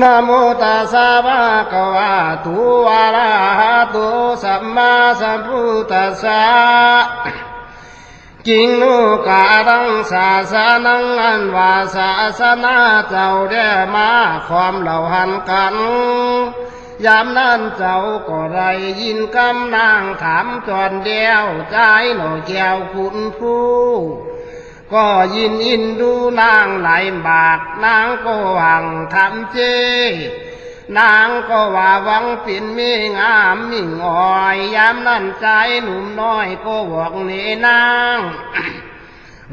นะโมตัสสะภะคะวะโตุอะระหะโตสัมมาสัมพุทธัสสะกิงนุการังศาสนังอันว่าศาสนาเจ้าได้มาความเหล่าหันกันยามนั้นเจ้าก็ได้ยินกำนางถามจอนเดียวใจหน่อยแก้วคุณผู้ ก็ยินอินดูนางไหลบากนางก็หวังทำเจ นางก็ว่าหวังเป็นมีงามมิ่งอ่อยยามนั้นใจหนุ่มน้อยก็บอกเนนาง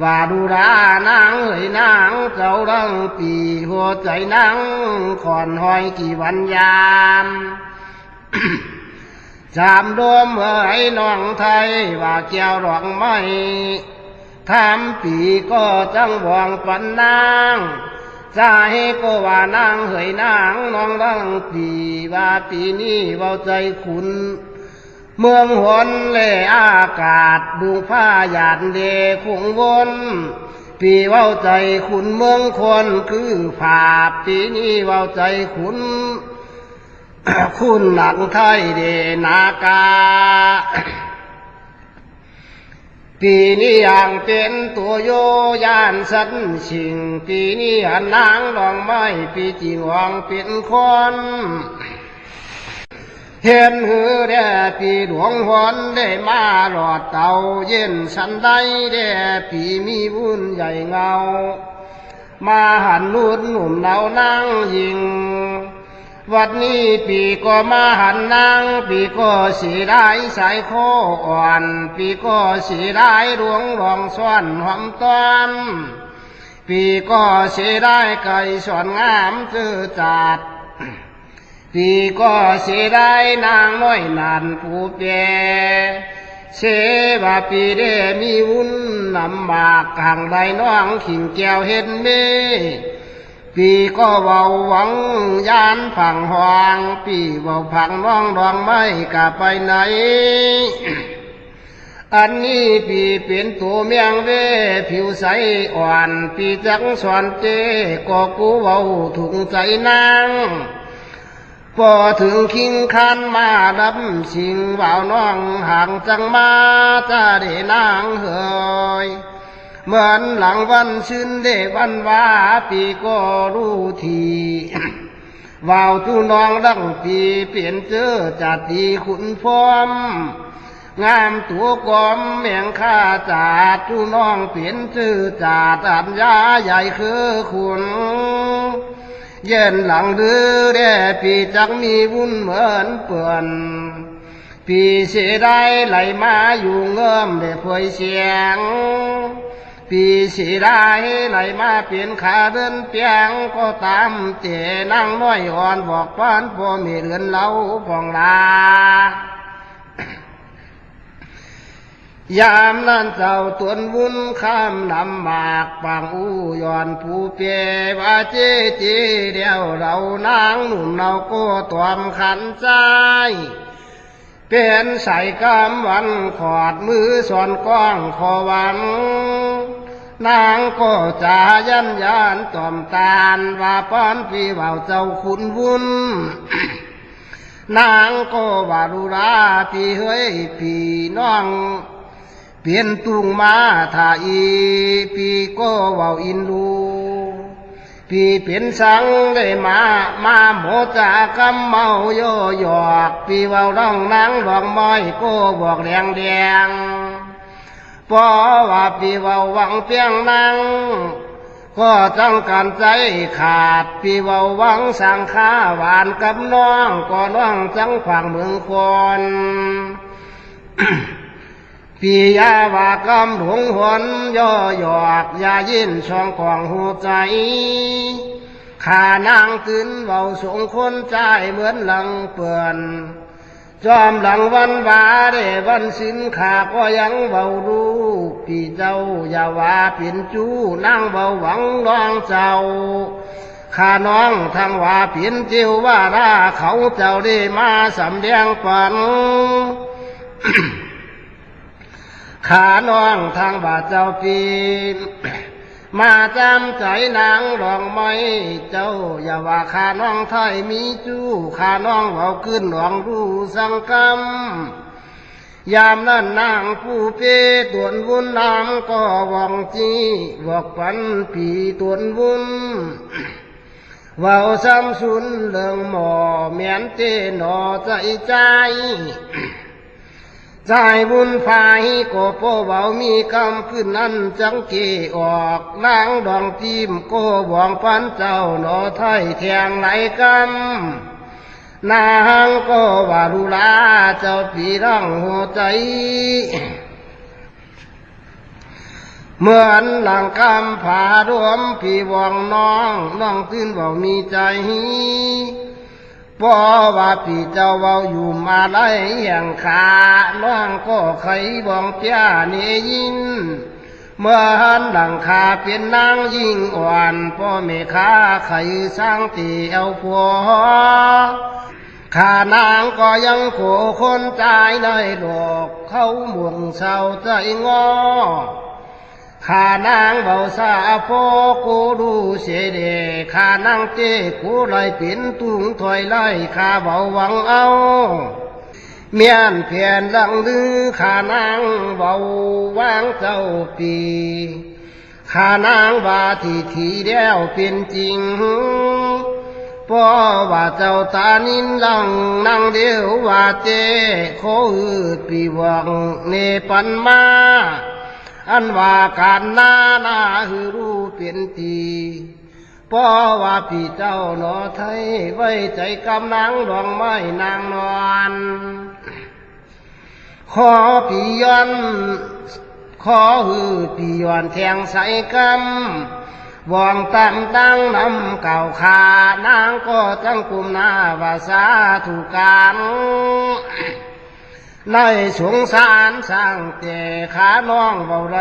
ว่าดูรานางเอ้ยนางเจ้ารังปีหัวใจนางขอนหอยกี่วันยามจามโดมเอ้ยน้องไทยว่าเกี่ยวหลอกไม่ ทำปีก็จังหวังปันนางใจก็ว่านางเฮ้ยนางน้องรังปีว่าปีนี้เว้าใจคุณเมืองหนเลอากาศดูผ้าหยาดเดคงวนปีเว้าใจคุณเมืองคนคือผาปีนี้เว้าใจคุณคุณหนังไทยเดนากา ปีนี้อย่างเป็นตัวโยยานสันชิง ปีนี้หันนางดองไม้ปีจริงหวังเป็นคนเห็นหือแด่ปีหลวงหวนได้มาหลอดเต่าเย็นสันได้แด่ปีมีวุ่นใหญ่เงา มาหันนุ่นหนุ่มเหนานั่งยิง วัดนี้ปีก็มาหันนางปีก็สีได้สายโคอ่อน ปีก็สีได้รวงรองซ้อนหอมต้อนปีก็สีได้ไก่สอนงามจื้อจัดปีก็เสียได้นางน้อยนานผู้เปรเสว่าปีเดมีวุ้นนำมากกลางใดน้องขิงแก้วเห็นเม ปีก็เว้าหวังยานผังหวางปีเว้าผังน้องดองไม่กะไปไหน อันนี้ปีเป็นตัวเมียงเวผิวใสอ่อน ปีจังสอนเจก็กูเว้าถุงใจนางพอถึงคิงคันมาดับสิงว่าน้องห่างจังมาจะได้นางเฮย เหมือนหลังวันชื่นเดวันว่าปีก็รู้ทีว่าวจูน้องดังปีเปลี่ยนเจอจัดตีขุนฟอม งามตัวกอมเมียงข้าจาดจูน้องเปลี่ยนชื่อจาดอันยาใหญ่คือคุณเย็นหลังดื้อแด่ปีจักมีวุ่นเหมือนเปื่อนปีเสียได้ไหลมาอยู่เงื่อมได้เผยเสียง ปีสีได้ไหลมาเปลี่ยนขาเดินเปียงก็ตามเจนั่งน้อยอ่อนบอกพานพ่อมีเรือนเล่าฟองลายามนั้นเจ้าตวนวุ่นข้ามลำหมากปางอู้ย้อนผู้เปียว่าเจเจเดียวเรานางหนุ่มเราก็ตวมขันใจ เป็นใส่กำวันขอดมือสอนก้องขอวัน นางก็จายันยานตอมตาลว่าป้อนพี่เบาเจ้าคุณวุ่นนางก็ว่าดูราพี่เฮ้ยพี่น้องเปลี่ยนตุงมาถ้าอีปีก็เว้าอินดู ปีเป็นสังได้มา มาโมจากำเมาโยหยอกปีเว้าร้องนางดอกไม้ก็บอกแดงแดงเพราะว่าปีเว้าวังเพียงนางก็จังการใจขาดปีเว้าวังสังขาหวานกับน้องก็น้องจังฝังเมืองคน ปียาว่ากำหลงหวนย่อหยอกยายินช่องของหัวใจข้านางขึ้นเบาสงคนใจเหมือนหลังเปื่อนจอมหลังวันวาได้วันสินขาก็ยังเบาดูพี่เจ้าอย่าว่าเปลี่ยนจู้นั่งเบาหวังน้องเจ้าข้าน้องทางว่าเปลี่ยนจิวว่าราเขาเจ้าได้มาสำแดงปัน ขาน้องทางบาเจ้าปีมาจำใจนางรองไม่เจ้า อย่าว่าข้าน้องไทยมีจู้ข้าน้องเบาขึ้นหลวงรู้สังกรรมยามนั้นนางผู้เปตวนวุนน้ำก็วองจีบอกปันปีตวนวุนเว้าซ้ำสุนเรื่องหมอเมียนเตหนอใจใจ ใจบุญฝ่ายก็โปเบามีกำขึ้นนั้นจังเกออกล้างดองทีมก็บวงปันเจ้าหนอไทยแทงไหลกำนางก็ว่าดูลาเจ้าปีรังหัวใจเหมือนหลังคำผารวมพี่วองน้องน้องตื่นเบามีใจ พอว่าพี่เจ้าเบาอยู่มาไล่อย่างขาน้องก็ไขบองเปียเนยิน เมื่อหันหลังคาเป็นนางยิ่งอ่อนพ่อเมค้าไขสร้างตีเอาผัวข้านางก็ยังโขคนใจในโลกเขาหมุงเศร้าใจงอ ข้านางเบาสาโพกูดูเสเดข้านางเต้กูไลเป็นตุงถอยไล่ข้าเบาหวังเอา เมียนเพียนลังลือข้านางเบาวางเจ้าปีข้านางว่าที่ทีเดียวเป็นจริงเพราะว่าเจ้าตานินลังนั่งเดียวว่าเจ้โคอืดปีหวังเนปันมา อันว่าการนานาฮือรู้เป็นตีเพราะว่าพี่เจ้าหนอไทย ไว้ใจกำนางดองไม้นางนอน ขอพี่ย้อนขอฮือพี่ย้อนแทงใส่กำวองตั้งตั้งนำเก่าขานางก็จังกุมหน้าว่าสาธุการ ในสงสารสร้างแต่ขาน้องเบาไร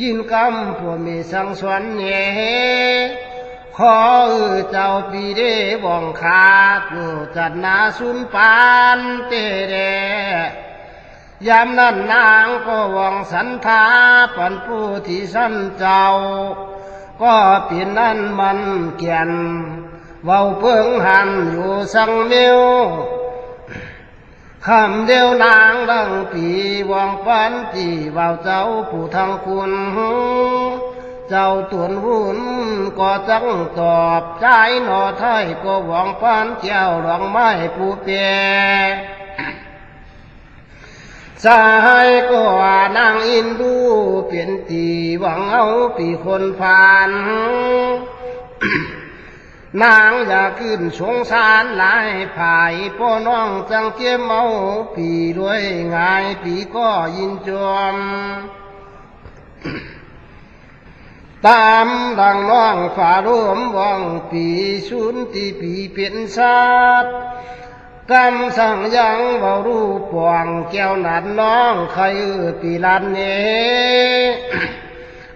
ยินกำพวมีสังสวนเน่ขอเออเจ้าปีเดบ่องขาดอยู่จัดนาสุนปานเตเดยามนั้นนางก็วังสันทาปันผู้ที่สั้นเจ้า ก็เปลี่ยนนั้นมันเกียนเว้าเพิ่งหันอยู่สังเมียว คำเดียวนางดังปีวางปันจีเบาเจ้าผู้ทางคุณ เจ้าตวนวุ่นก็จังตอบใจหนอไทยก็หวังปันเจ้าหลวงไม้ผู้เปียสายก็นางอินดูเปลี่ยนตีหวังเอาปีคนผ่าน นางอยากขึ้นสงสารหลายภายพ่อน้องจังเทียมเอาปีด้วยง่ายปีก็ยินจอม ตามดังน้องฝ่าร่วมวังปีชุนที่ปีเปลี่ยนชาติกำสั่งยังบารูปปวงแก้วหนัดน้องใครเออปีลันเน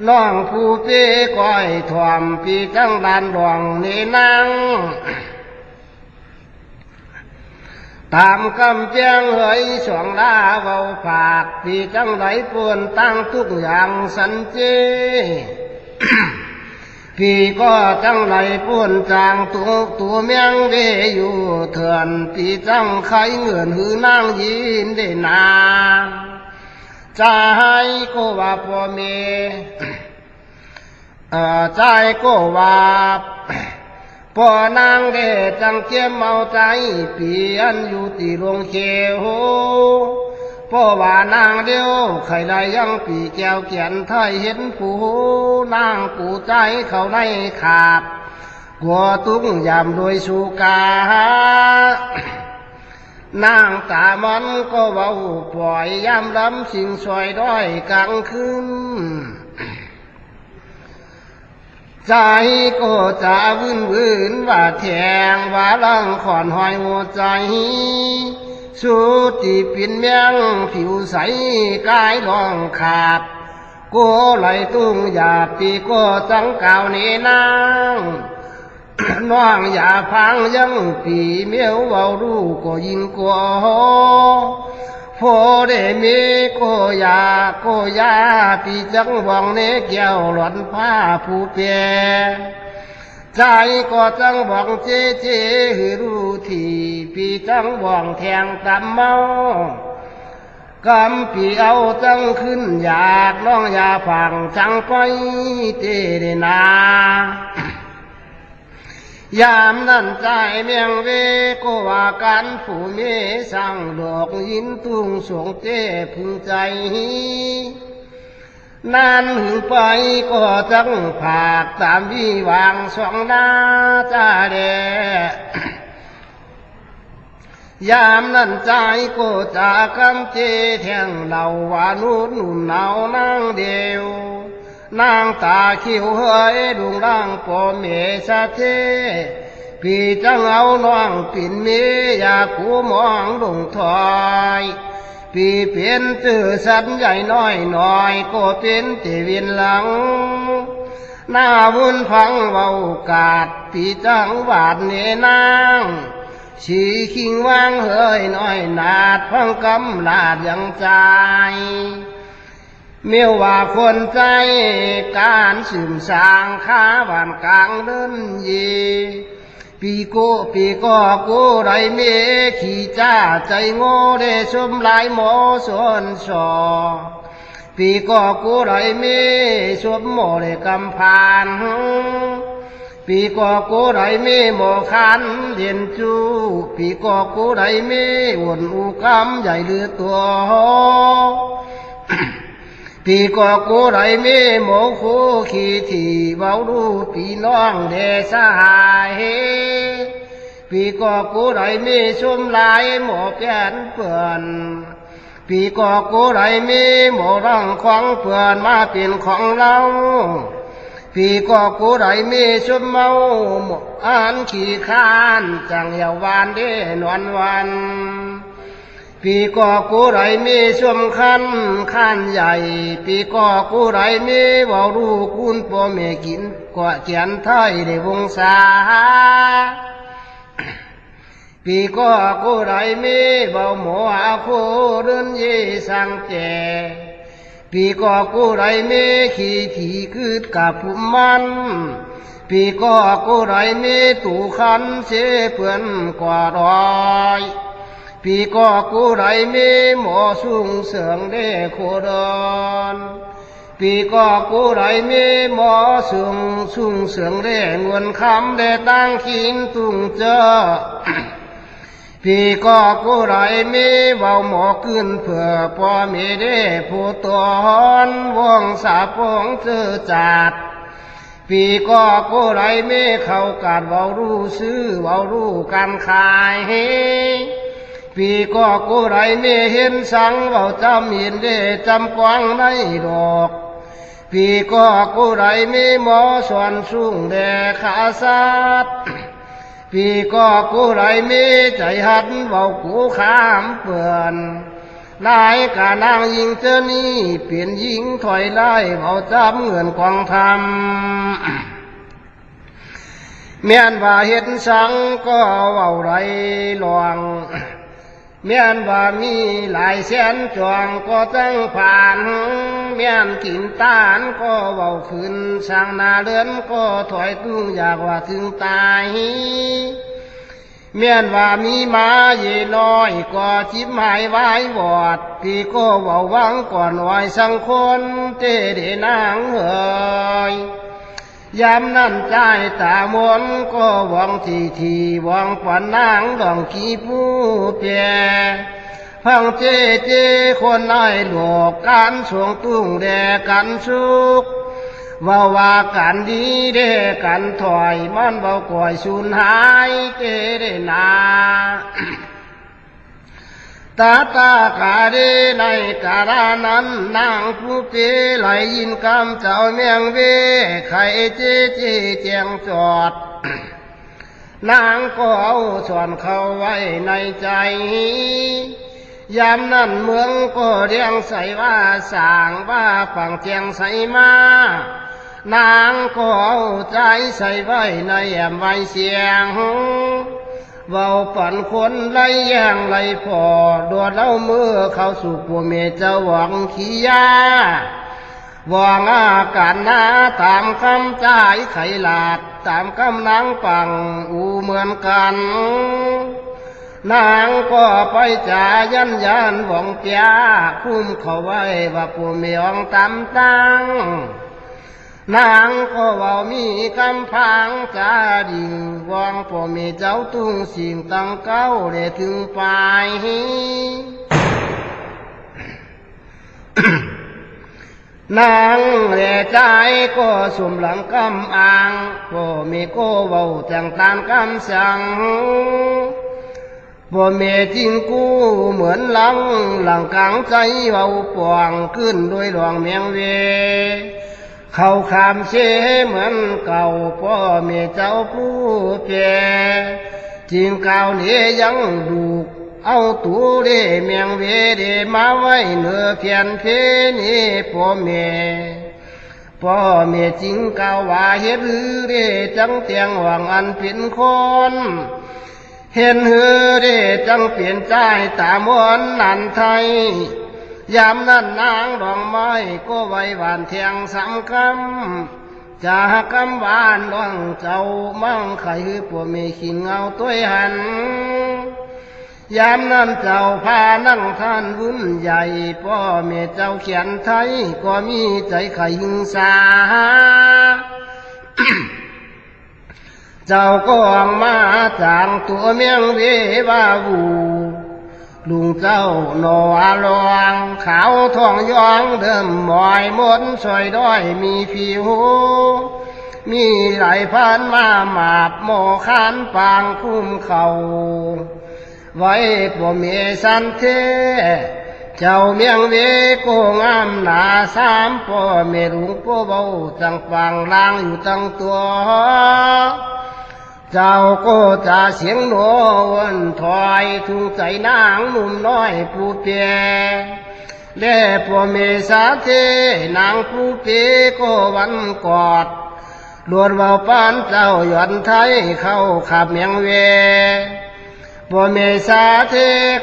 น้องผู้เป้ก้อยถ่วมปีจังดานดวงนี่นางตามคำเจียงเฮยสวงลาเบาปากปีจังไหลปวนตั้งทุกอย่างสันเจพี่ก็จังไหลป่วนจางตัวตัวเมียงเวอยู่เถื่อนพี่จังไขเงื่อนหือนางยินได้นานาง ใจก็วับเดจังเจียมเอาใจปลี่ยนอยู่ที่โรงเขียวพ่อว่านางเดียวใครได้ยังปีแก้วเขียนไทยเห็นผู้นางกูใจเขาในขาบกลัวตุ้งยามโดยสุกา นางตามันก็เว้าปล่อยยามลำสิ่งสวยด้อยกลางคืนใจก็จะวุ่นวืนว่าแทงว่าลังขอนหอยหัวใจสุดที่เป็นเมียงผิวใสกายลองขาดก็ไหลตุ้งหยาบตีก็จังเก่านี่นาง น้องอย่าพังยังปีเมียวเว้ารู้ก็ยิ่งกว่าฟโพเดมีโกยาโกยาปีจังหวังเนเกี่ยวหลอนผ้าผู้เปียใจก็จังหวังเจเจหือรู้ทีปีจังหวังแทงตำเมากำปีเอาจังขึ้นอยากน้องอยาฝังจังไปเตเดนา ยามนั้นใจเมียงเวก็ว่ากันผู้เมสั่งดอกยินตุงสวงเต้พึงใจนานหึงไปก็จังผากตามวิวางสองนาจ้าแดยามนั้นใจก็จากคำเจแทงเหล่าวานุนุ่นหนาวนางเดียว นางตาคิ้วเฮยดุงร่างปอเมสะเทพี่จังเอาน้องปิ่นเมียากูมองลงถอยพี่เป็นตือสันใหญ่น้อยน่อยก็เป็นเตวินหลัง หน้าวุนพังเบากาดพี่จังหวาดเนนางสีคิงวางเฮยน้อยนาดพังกำลาดยังใจ เมียวว่าคนใจการสืมสางค้าบ้านกลางเดินเยปีโกปีก็กูไรเมขี่จ้าใจโง่ได้สมหลายหมอสวนสอปีก็กูไรเมสวมหมอได้กำพานปีก็กูไรเมหมอคันเดียนจูปีก็กูไรเมวนอูกำใหญ่เลือตัว ปีก็กูไรเมหมอคูขี่ที่เบาดูปีน้องเดสหายปีก็กูไรเมชุมหลายหมอแก่นเปื่อนปีก็กูไรเมหมอรังของเปื่อนมาเป็นของเราปีก็กูไรเมชุมเมาหมออ่านขี่ข้านจังเยาวานเดนวันวัน ปีก็กูไรมีชมคันขันใหญ่ ปีก็กูไรมีเว่ารู้คุณพ่อแม่กินกว่าเขียนไทยในวงศาปีก็กูไรมีเบาหมออาโคเดินเยสังแจปีก็กูไรมีขี่ถีคืดกับผู้มันปีก็กูไรมีตู่ขันเสเพื่อนกว่าร้อย ปีก็กูไรมีหมอสูงเสืองเด้โคดอนปีก็กูไรมีหมอสูงสูงเสืองเด้เงินคำเด้ตั้งขินตุงเจอพี่ก็กูไรมีเบาหมอขึ้นเพื่อพอมีได้ผู้ตอนวงสาปงเจอจัดปีก็กูไรมีเขากาดเบารู้ซื้อเบารู้การขาย เฮปีก็กูไรไม่เห็นสังเบาจำเห็นได้จำกวางในดอกปีก็กูไรไม่หมอส่วนสูงแดขาสัตว์ปีก็กูไรไม่ใจหัดเบากูขามเปื่อนนายกานางยิงเจอนี่เปลี่ยนยิงถอยไล่เบาจำเงินกวางทำเมียนว่าเห็นสังก็เว้าไรหลวง เมียนว่ามีหลายแสนจวงก็จังผ่านเมียนกินตานก็เว้าขึ้นสร้างนาเรือนก็ถอยตุ้งอยากว่าถึงตายเมียนว่ามีมาเยน้อยก็จิบหายวายวอดพี่ก็เว้าวังก่อนไหวสังคนเตเดนางเฮย ยามนั้นใจตามนก็หวังทีทีหวังฝันนางดองขี้ผู้เปียฟังเจเจคนไอ้หลอกการสวงตุ้งแดกันสุกว่าว่ากันดีเดกันถอยมันเบาก่อยสูญหายเจเดนา ตาตากาเดในการานั้นนางผู้เปไหลยินคำเจ้าเมียงเวไข่เจเจเจียงจอด นางก็เอาส่วนเขาไว้ในใจ ยามนั้นเมืองก็เรียงใส่ว่าสางว่าฝั่งเจียงใส่มานางก็เอาใจใส่ไว้ในแอมไว้เสียง เว้าปั่นคนไล่ย่างไล่พอดวดเล่ามือเข้าสู่ปัวเมเจ้าหวังขี้ยาวางอาการนาตามคำจ่ายไขลาด ตามคำนางปังอูเหมือนกัน นางก็ไปจ่ายันยันหวงเปียคุ้มเขาไว้ว่าผู้มีองตามตั้ง นางก็เว่ามีกำพังจาดิ่งวางพ่อมีเจ้าตุงสิ่งตั้งเก้าได้ถึงปลายนางแหล่ใจก็สมหลังกำอ่างพ่อมีก็เว้าจังตามคำสั่งบ่เมจริงกูเหมือนหลังหลังกลางใจเว้าป่วงขึ้นด้วยหลวงเมียงเว เข้าคำเชเหมือนเก่าพ่อเมีเจ้าผู้เปรจริงเก่านี้ยังดูกเอาตูเดเมียงเวเดมาไว้เนื้อเพียนเพนี่พ่อเมีพ่อเมีจริงเก่าว่าเฮ็ดหือเดจังเตียงหวังอันเป็นคนเห็นหือเดจังเปลี่ยนใจตามวนนันไทย ยามนั้นนางดอกไม้ก็ไว้หวานเทียงสำคำจากคำหวานดวงเจ้ามั่งไข่ปัวมีขินเงาตัวหัน ยามนั้นเจ้าพานั่งท่านวุ่นใหญ่พ่อเมียเจ้าเขียนไทยก็มีใจไข่หิงสาเจ้าก็ออกมาจางตัวเมียงเวบาวู ลุงเจ้าหนอลองขาวทองยองเดิมหมอยมดสวยด้อยมีผิว มีไหลพันมาหมาบโมคานปางคุ้มเขาไว้ป่เมีสันเทเจ้าเมียงเวโกงามหนาสามป่อเมรุงป่อเบาจังปังลางอยู่ตั้งตัว เจ้าก็จะเสียงโนวนถอยทุงใจนางหนุ่มน้อยผู้เปียเล่พ่อเมสาเทนางผู้เปียก็วันกอดลวดเบาปานเจ้าหย่อนไทยเข้าขับเมียงเวพ่อเมสาเท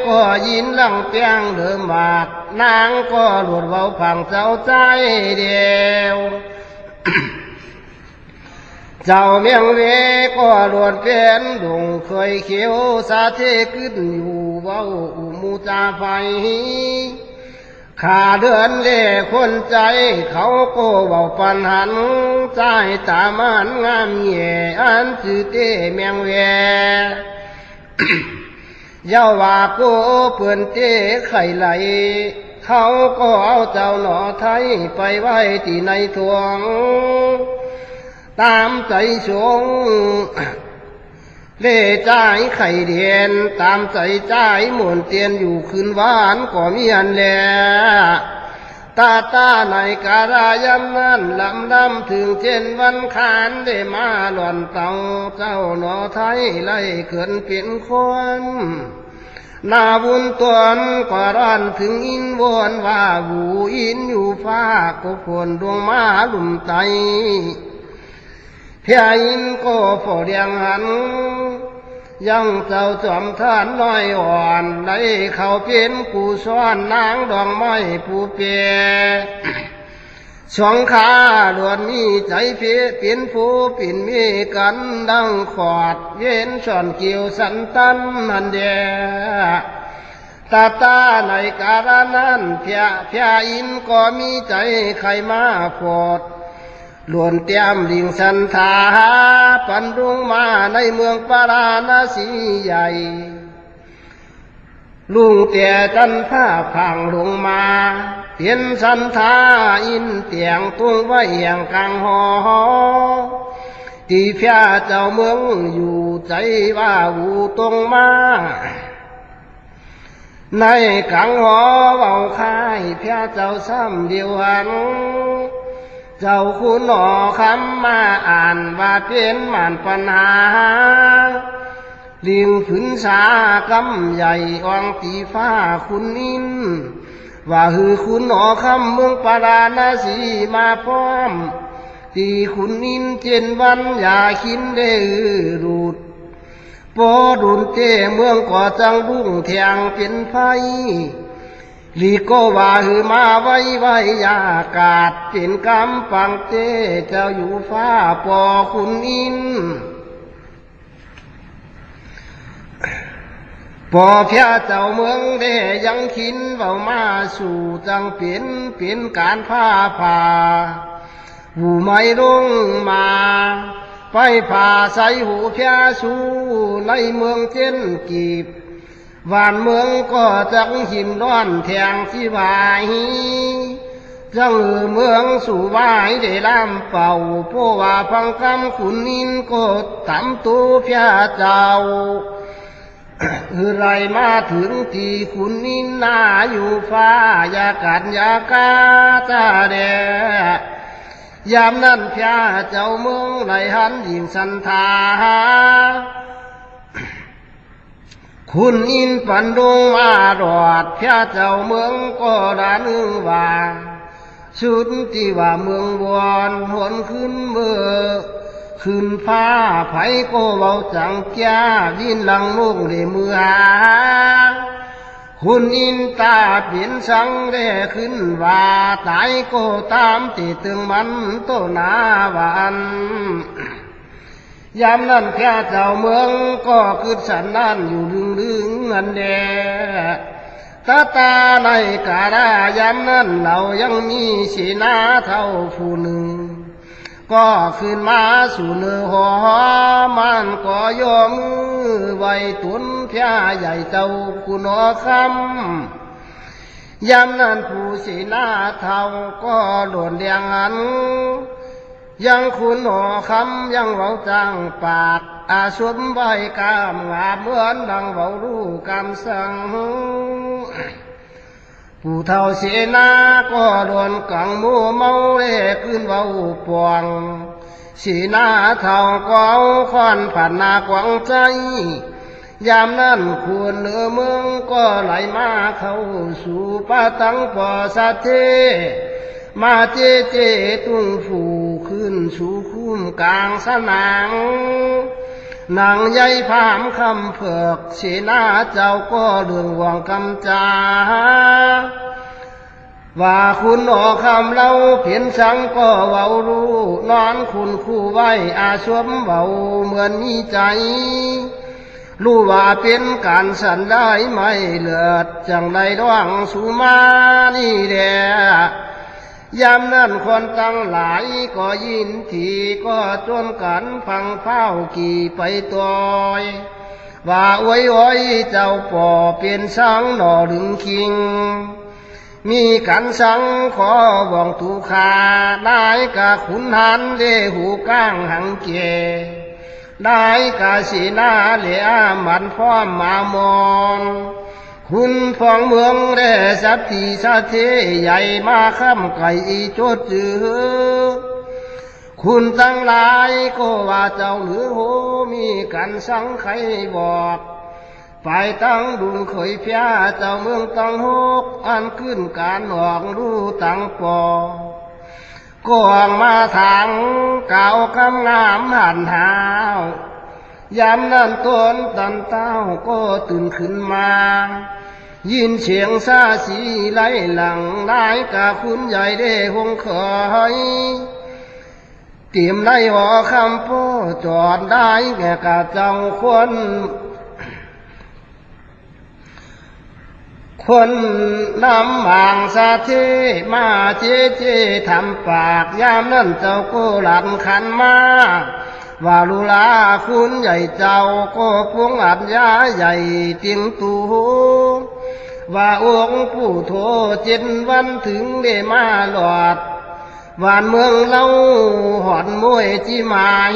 ก็ยินลังเปียงเดิมบาดนางก็ลวดเบาพังเจ้าใจเดียว เจ้าเมียงเวก็รวดเป็นดงเคยเขียวสาเทขึ้นอยู่เว้าอุมูจาไฟขาเดือนเล่คนใจ เขาก็เบาปันหันใจตามันงามแย่อันจือเตเมียงเวเย้าว่าโกเปื่อนเตไข่ไหล เขาก็เอาเจ้าหนอไทยไปไว้ที่ในทวง ตามใจสงเล่ใจายไข่เดียน ตามใจใจายหมุนเตียนอยู่คืนหวานก็มีอันแลตาตาในการายามนั้นลำลำถึงเช่นวันคานได้มาหล่อนเต่าเจ้าหนอไทยไล่เขินเป็นคนนาบุญตวนก็ร้อนถึงอินวนว่าบูอินอยู่ฟ้าก็ควรดวงมาลุ่มไต เพียอินก็ฝอเดียงหันยังเจ้าจอมท่านน้อยอ่อนในเขาเป็นกูซ้อนนางดองไม้ผู้เปียสองขาล้วนมีใจเพียเป็นผู้ปิ่นมีกันดังขอดเย็นช่อนเกี่ยวสันตันนันเดียตาตาในการนั้นเพียเพียอินก็มีใจใครมาโพด ล้วนเตียมลิงสันทาปันรุงมาในเมืองปาราณสีใหญ่ ลุงเตียจันผ้าพังลงมาเตียนสันทาอินเตียงตุ้งไว้อย่างกลางหอที่พระเจ้าเมืองอยู่ใจว่าอูตรงมา ในกลางหอเบาคายพระเจ้าซ้ำเดียวหัน เจ้าคุณหอคำมาอ่านว่าเป็นหมันปัญหาเลิงฝืนสากำใหญ่อองตีฟ้าคุณนิน ว่าฮือคุณหอคำเมืองปาราณสีมาพร้อม ตีคุณนินเจนวันอย่าคินได้รูดปอดุนเจเมืองก่อจังรุ่งแทงเป็นไฟ ลีก็ว่าหือมาไว้ไว้ยากาศเป็นกำปังเจเจ้าอยู่ฟ้าปอคุณอิน ปอเพียเจ้าเมืองเดยังคินเบามาสู่จังเปลี่ยนเปลี่ยนการผ้าผ่าหูไม่ลงมา ไปผ่าใส่หูเพียสู่ในเมืองเจนกีบ วานเมืองก็จังหิมร้อนแทงที่วายจังเมืองสู่วายได้ลำเป่าเพราะว่าพังคำขุนนินก็ตำตัวเพียเจ้าคือไรมาถึงที่คุณนินนาอยู่ฟ้ายากัดยากาตาแดยามนั้นพระเจ้าเมืองไหลหันยิงสันทา คุณอินปันดงมารอดพระเจ้าเมืองก็ดานึงว่าชุดที่ว่าเมืองวอนหวนขึ้นเมื่อขึ้นฟ้าไผก็เบาจังแก้าดินหลังลูกได้เมือคุณอินตาเปลี่ยนสังได้ขึ้นว่าตายก็ตามติตึงมันโตนาวัน ยามนั้นแค่เจ้าเมืองก็คือสันนั่นอยู่ลึงลึงอันแดตาตาในกาดายามนั้นเรายังมีสีหน้าเท่าผู้หนึ่ง ก็ขึ้นมาสู่เนื้อหอมันก็ยอมือไว้ตุนพระใหญ่เจ้าคุณอคำยามนั้นผู้สีหน้าเท่าก็โดนเดียงอัน ยังคุณหอคำยังเว้าจังปากอาสวมใบกามงามเหมือนดังเว้ารู้กำสังผู้เฒ่าเสนาก็โดนกังมัวเมาเล่ขึ้นเว้าปวงสีหน้าเฒ่าก็เอาคอนผ่านนากวางใจ ยามนั้นควรเหนือเมืองก็ไหลมาเข้าสู่ป่าตังปอสะเท มาเจเจตุ้งฝู ขึ้นสู่คุ้มกลางสนางนางใหญ่พามคำเผือกเสนาเจ้าก็เรื่องหวงคำจาว่าคุณออกคำเล่าเพียนสังก็เว้ารู้นอนคุณคู่ไว้อาสวมเบาเหมือนมีใจ รู้ว่าเป็นการสันได้ไม่เลือดจังไรร้องสุมานี่แด ยามนั้นคนตั้งหลายก็ยินทีก็จนกันฟังเฝ้ากี่ไปตัวว่าอวยอวยเจ้าป่อเปลี่ยนสังหน่อดึงคิง มีกันสังขอวองตูขาได้กะขุนหันเลหูก้างหังเกได้กะสีหน้าเหลียมันฟ้อมมามอน คุณฟองเมืองแร่สัพทีสะเทใหญ่มาข้ามไก่โจดจือคุณตั้งหลายก็ว่าเจ้าหรือโหมีกันสังใครบอกไปตั้งดุงเคยพยาเจ้าเมืองตั้งหกอันขึ้นการหอกรู้ตั้งปอกวางมาทางเก่าคำงามหันหาวยามนั้นตนตันเต้าก็ตื่นขึ้นมา ยินเสียงซาสีไหลหลังนายกะคุณใหญ่ได้หงเคยเตรียมในหอคำโป้จอดได้แก่กะเจ้าคนคนนำบางสาเทมาเจเจทำปากยามนั้นเจ้าก็หลันขันมา ว่าลุลาคุณใหญ่เจ้าก็พวงอัดยาใหญ่เตียงตูว่าองค์ผู้โทเจ็ดวันถึงได้มาหลอดวานเมืองเล่าหอนมวยจีหมาย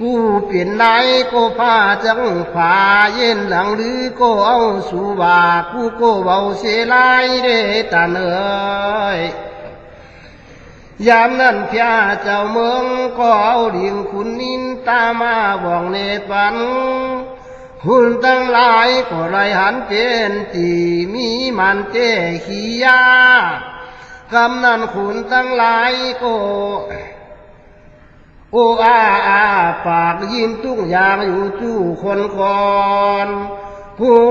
กูเปลี่ยนนายก็พาจังผาเย็นหลังหรือก็เอาสู่บากูก็เบาเสียลายเดตาเนย ยามนั้นพระเจ้าเมืองก็เอาเลียงคุณนินตามาบ่องเนปันคุณตั้งหลายก็ไรหันเป็นตีมีมันเจขี้ยากำนั้นคุณตั้งหลายก็โอ้อาอาปากยินทุกอย่างอยู่จู่คนคอน ผู้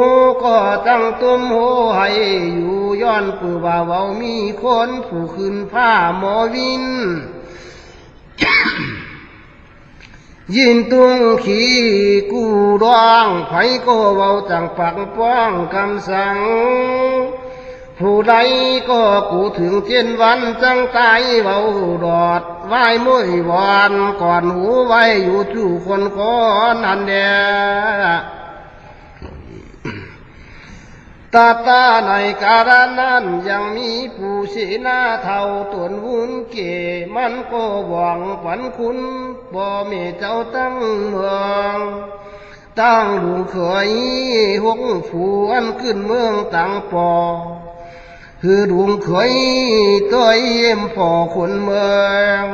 ก็ตั้งตุ้มโหให้อยู่ย้อนปือว่าเว้ามีคนผู้ขึ้นผ้าหมอวิน ยินตุงขี้กูร้องไผก็เว้าจังปักป้องคำสั่ง ผู้ใดก็กูถึงเจนวันจังตายเว้าดอดไหว้มุ้ยวอนก่อนหูไว้อยู่จู่คนคอนันเด ตาตาในการนั้นยังมีผู้เสนาเท่าตวนวุนเก มันก็หวังฝันคุณบ่มีเจ้าตั้งเมืองตั้งลุงเคยหกผูอันขึ้นเมืองตังปอ คือลุงเคยตัวเยี่ยมพอคนเมือง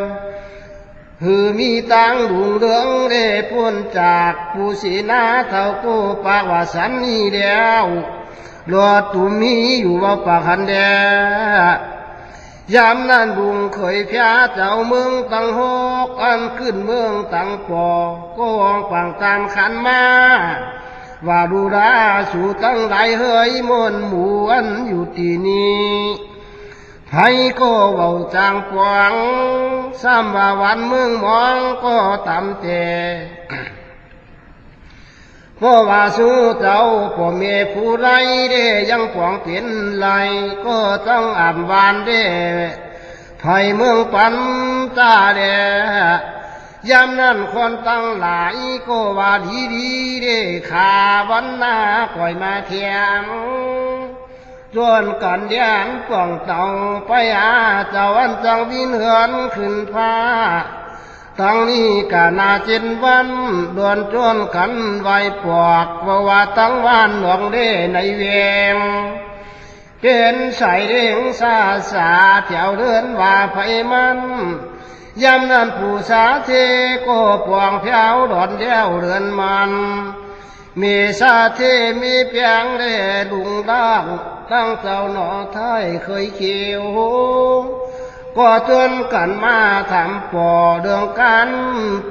คือมีตังลุงเรืองได้พ้นจากผู้ศีนาเท่ากูปากว่าสันนี่แล้ว รอดตุมีอยู่ว่าปากหันแดยามนั้นบุงเคยพยาเจ้าเมืองตังหกอันขึ้นเมืองตังปอก็วองปังตามขันมาว่าดูราสู่ตั้งหลายเฮยมนหมู่อันอยู่ที่นี้ไผก็เว้าจางปวงซ้ำว่าวันเมืองมองก็ตามแต่ เพราะว่าสู้เจ้าพ่อเมผู้ไรเด้ยังปวงเป็นไรก็ต้องอ่านวานเด้ไผเมืองปันตาเดยามนั้นคนตั้งหลายก็ว่าดีดีเด้ขาวันหน้าก่อยมาเทียงจวนกันยานป่องเต่าไปหาเจ้าอันจังวินเหือนขึ้นฟ้า ทั้งนี้กานาเจนวันดวนจวนกันไว้ปอกว่าว่าทั้งวันหลวงเดในเวงเป็นใส่เร่งซาสาแถวเดินว่าไผมันยามนั้นผู้สาเทโกปวงเพียวดอนเดียวเรือนมัน มีสาเทมีเพียงเร่ลุงล่างตั้งเจ้าหนอไทยเคยเขียว ก็จนกันมาทำปอเรื่องกัน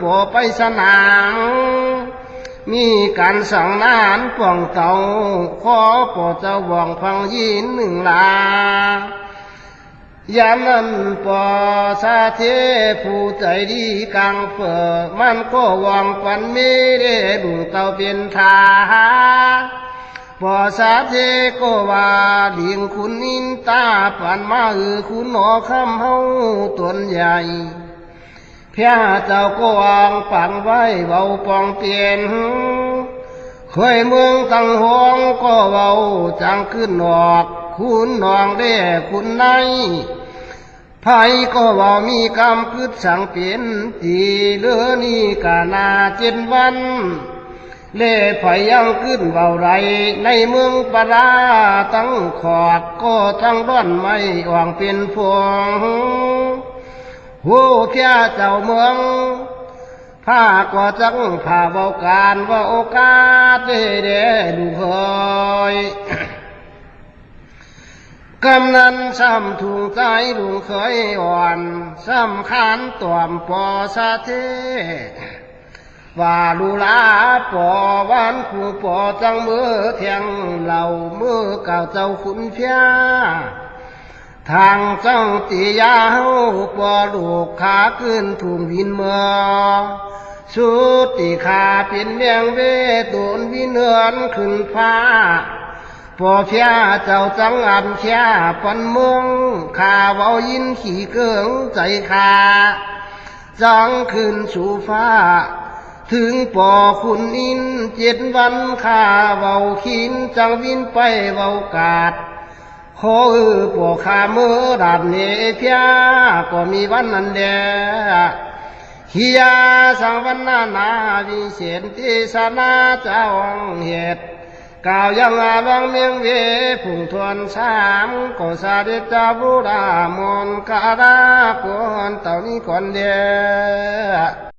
ปอไปสนามมีการสั่งนานป่องเตาขอปอจ้าหวังฟังยินหนึ่งลายามนั้นปอสาเทผู้ใจดีกลางเปิดมันก็หวังปันเมเดดุงเตาเป็นทา พอสาเทก็ว่าเลียงคุณนินตาผ่านมาเออคุณหนอคำเฮาตนใหญ่เพียเจ้าก็วางปังไว้เบาปองเปลี่ยนเคยเมืองตั้งห้องก็เบาจังขึ้นหนอกคุณนองได้คุณในไผก็เว่ามีกรรมคืดสั่งเปลี่ยนตีเลือนี่กานาเจ็ดวัน เล่ไผยังขึ้นเบาไร ในเมืองปราตั้งขอดก็ทั้งด้อนไม่วางเป็นพวงโหแค่เจ้าเมืองผ้าก็จังผ้าเบาการว่าโอกาสเด้ดูเฮยกำนันซ้ำถุงใจลุงเคยอ่อนซ้ำขานตวมปอสะเท ว่าลูลาปอวันผู้ปอจังมือเทียงเหล่ามือเก่าเจ้าขุนเพียทางจังตียาเฮาปอลูกขาขึ้นทุ่งวินเมือสุดตีขาเป็นเมียงเวตุนวินเนือนขึ้นฟ้าพอเพียเจ้าจังอันเชียปันเมืองขาเว้ายินขี่เกิงใจขาจังขึ้นสู่ฟ้า ถึงป่อคุณอินเจ็ดวันข้าเว้าขินจังวินไปเว้ากาดขอเออป่อข้าเมื่อดานเนเพียก็มีวันนั้นแดฮิยาสังวันนานาวิเศษทิสนาเจ้าเหตุกล่าวยังอาบังเมียงเวผุ่งทวนสามก็สาดิจาบุรามนกาดากวนเต่านี้ก่อนเดีย